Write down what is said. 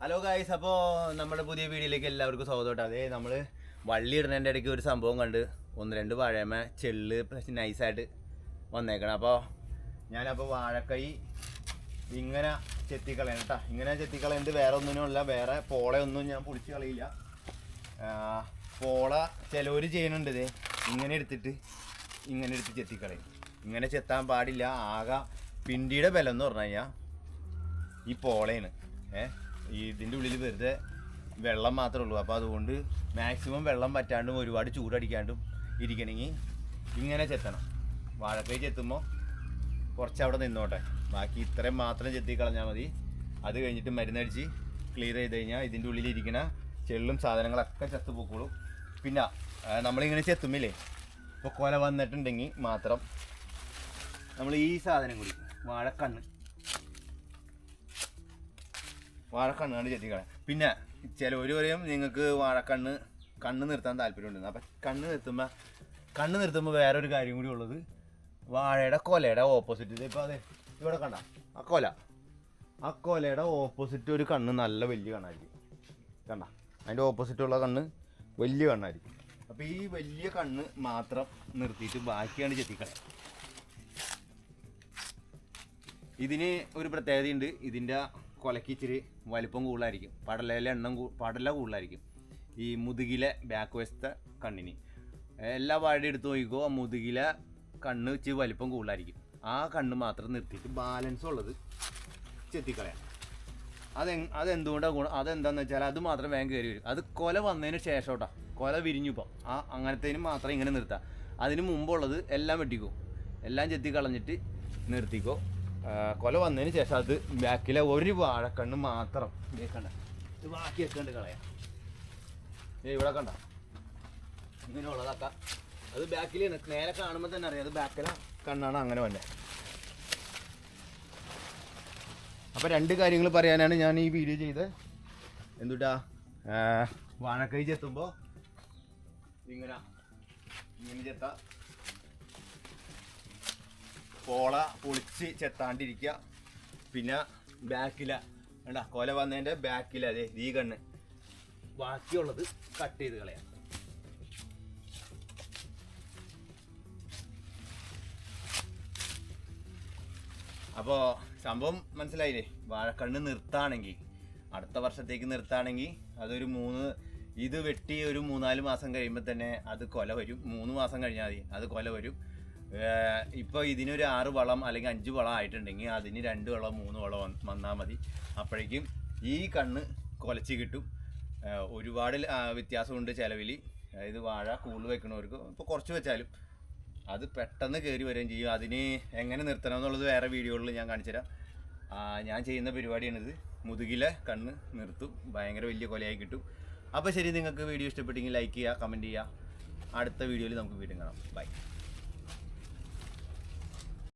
Hello guys അപ്പോൾ നമ്മുടെ പുതിയ വീഡിയോയിലേക്ക് എല്ലാവർക്കും സ്വാഗതം. അതേ നമ്മൾ വള്ളി ഇടുന്നതിന്റെ ഇടയ്ക്ക് ഒരു സംഭവം കണ്ട് ഒന്ന് രണ്ട് വാഴമ ചെള്ള് നൈസായിട്ട് വന്നേക്കണം. അപ്പോൾ ഞാനപ്പോൾ വാഴക്കൈ ഇങ്ങനെ ചെത്തിക്കളയണം കേട്ടോ ഇങ്ങനെ ചെത്തിക്കളയുന്നത് വേറെ ഒന്നിനുമല്ല വേറെ പോളയൊന്നും ഞാൻ പൊളിച്ച് കളയില്ല. പോള ചിലവർ ചെയ്യണുണ്ട് ഇതേ. ഇങ്ങനെ എടുത്തിട്ട് ഇങ്ങനെ എടുത്ത് ചെത്തിക്കളയും. ഇങ്ങനെ ചെത്താൻ പാടില്ല. ആകെ പിണ്ടിയുടെ ബലം എന്ന് പറഞ്ഞു കഴിഞ്ഞാൽ ഈ പോളയാണ് ഏ? ഈ ഇതിന്റെ ഉള്ളിൽ വെറുതെ വെള്ളം മാത്രമേ ഉള്ളൂ. അപ്പോൾ അതുകൊണ്ട് മാക്സിമം വെള്ളം പറ്റാണ്ടും ഒരുപാട് ചൂടടിക്കാണ്ടും ഇരിക്കണമെങ്കിൽ ഇങ്ങനെ ചെത്തണം. വാഴക്കൈ ചെത്തുമ്പോൾ കുറച്ച് അവിടെ നിന്നോട്ടെ. ബാക്കി ഇത്രയും മാത്രം ചെത്തി കളഞ്ഞാൽ മതി. അത് കഴിഞ്ഞിട്ട് മരുന്നടിച്ച് ക്ലിയർ ചെയ്ത് കഴിഞ്ഞാൽ ഇതിന്റെ ഉള്ളിലിരിക്കുന്ന ചെള്ളും സാധനങ്ങളൊക്കെ ചത്തു പൊക്കോളും. പിന്നെ നമ്മളിങ്ങനെ ചെത്തുമ്മില്ലേ? ഇപ്പോൾ കൊല വന്നിട്ടുണ്ടെങ്കിൽ മാത്രം നമ്മൾ ഈ സാധനം കൂടി വാഴക്കണ്ണ്. വാഴക്കണ്ണാണ് ചെത്തിക്കളെ പിന്നെ ചിലവർ പറയും നിങ്ങൾക്ക് വാഴക്കണ്ണ് കണ്ണ് നിർത്താൻ താല്പര്യമുണ്ട്. അപ്പം കണ്ണ് നിർത്തുമ്പോൾ കണ്ണ് നിർത്തുമ്പോൾ വേറൊരു കാര്യം കൂടി ഉള്ളത്. വാഴയുടെ കൊലയുടെ ഓപ്പോസിറ്റ് ഇപ്പോൾ അതെ ഇവിടെ കണ്ട. ആ കൊല. ആ കൊലയുടെ ഓപ്പോസിറ്റ് ഒരു കണ്ണ് നല്ല വലിയ കണ്ണായിരിക്കും. കണ്ട? അതിന്റെ ഓപ്പോസിറ്റുള്ള കണ്ണ് വലിയ കണ്ണായിരിക്കും. അപ്പോൾ ഈ വലിയ കണ്ണ് മാത്രം നിർത്തിയിട്ട് ബാക്കിയാണ് ചെത്തിക്കളെ. ഇതിന് ഒരു പ്രത്യേകതയുണ്ട്. ഇതിന്റെ കൊലക്ക് ഇച്ചിരി വലിപ്പം കൂടുതലായിരിക്കും. പടലയിലെ എണ്ണം പടല കൂടുതലായിരിക്കും. ഈ മുതുകിലെ ബാക്ക് വശത്തെ കണ്ണിന്. എല്ലാ വാഴ എടുത്ത് നോക്കിക്കോ മുതുകിലെ കണ്ണ് ഇച്ചിരി വലിപ്പം കൂടുതലായിരിക്കും. ആ കണ്ണ് മാത്രം നിർത്തിയിട്ട് ബാലൻസ് ഉള്ളത് ചെത്തിക്കളയാം. അതെ അതെന്തുകൊണ്ടാണ് ഗുണം അതെന്താന്ന് വെച്ചാൽ അത് മാത്രം വേഗം കയറി വരും. അത് കൊല വന്നതിന് ശേഷം കേട്ടോ കൊല വിരിഞ്ഞു ഇപ്പം. ആ അങ്ങനത്തേനും മാത്രം ഇങ്ങനെ നിർത്താം. അതിന് മുമ്പുള്ളത് എല്ലാം വെട്ടിക്കോ. എല്ലാം ചെത്തി കളഞ്ഞിട്ട് നിർത്തിക്കോ. കൊല വന്നതിന് ശേഷം അത് ബാക്കിലെ ഒരു വാഴക്കണ്ണ് മാത്രം ദേ ഇത് ബാക്കി വെക്കണ്ട് കളയാം. ഇവിടെ കണ്ട. ഇങ്ങനെയുള്ളതൊക്കെ അത് ബാക്കിൽ നേരെ കാണുമ്പോൾ തന്നെ അറിയാം. അത് ബാക്കിലെ കണ്ണാണ് അങ്ങനെ വന്നെ. അപ്പോൾ രണ്ട് കാര്യങ്ങൾ പറയാനാണ് ഞാൻ ഈ വീഡിയോ ചെയ്ത് എന്തുട്ടാ? വാഴക്കൈ ചെത്തുമ്പോൾ ഇങ്ങനെ ഇങ്ങനെ ചെത്ത. പോള പൊളിച്ച് ചെത്താണ്ടിരിക്കുക പിന്നെ ബാക്കില വേണ്ട കൊല വന്നതിന്റെ ബാക്കില അതെ ഈ കണ്ണ്. ബാക്കിയുള്ളത് കട്ട് ചെയ്ത് കളയാം. അപ്പോൾ സംഭവം മനസ്സിലായില്ലേ? വാഴക്കണ്ണ് നിർത്താണെങ്കിൽ അടുത്ത വർഷത്തേക്ക് നിർത്താണെങ്കിൽ അതൊരു മൂന്ന് ഇത് വെട്ടി ഒരു മൂന്നാൽ മാസം കഴിയുമ്പോൾ തന്നെ അത് കൊല വരും. മൂന്ന് മാസം കഴിഞ്ഞാൽ മതി അത് കൊല വരും. ഇപ്പോൾ ഇതിനൊരു ആറ് വളം അല്ലെങ്കിൽ അഞ്ച് വളം ആയിട്ടുണ്ടെങ്കിൽ അതിന് രണ്ട് വളം മൂന്ന് വളം വന്നാൽ മതി. അപ്പോഴേക്കും ഈ കണ്ണ് കൊലച്ച് കിട്ടും. ഒരുപാട് വ്യത്യാസമുണ്ട് ചിലവിൽ അതായത് വാഴ കൂടുതൽ വെക്കണവർക്ക് ഇപ്പോൾ കുറച്ച് വെച്ചാലും അത് പെട്ടെന്ന് കയറി വരികയും ചെയ്യും. അതിന് എങ്ങനെ നിർത്തണം എന്നുള്ളത് വേറെ വീഡിയോകളിൽ ഞാൻ കാണിച്ചുതരാം. ഞാൻ ചെയ്യുന്ന പരിപാടിയാണിത്. മുതുകിലെ കണ്ണ് നിർത്തും. ഭയങ്കര വലിയ കൊലയായി കിട്ടും. അപ്പോൾ ശരി നിങ്ങൾക്ക് വീഡിയോ ഇഷ്ടപ്പെട്ടെങ്കിൽ ലൈക്ക് ചെയ്യുക കമന്റ് ചെയ്യുക. അടുത്ത വീഡിയോയിൽ നമുക്ക് വീണ്ടും കാണാം. ബൈ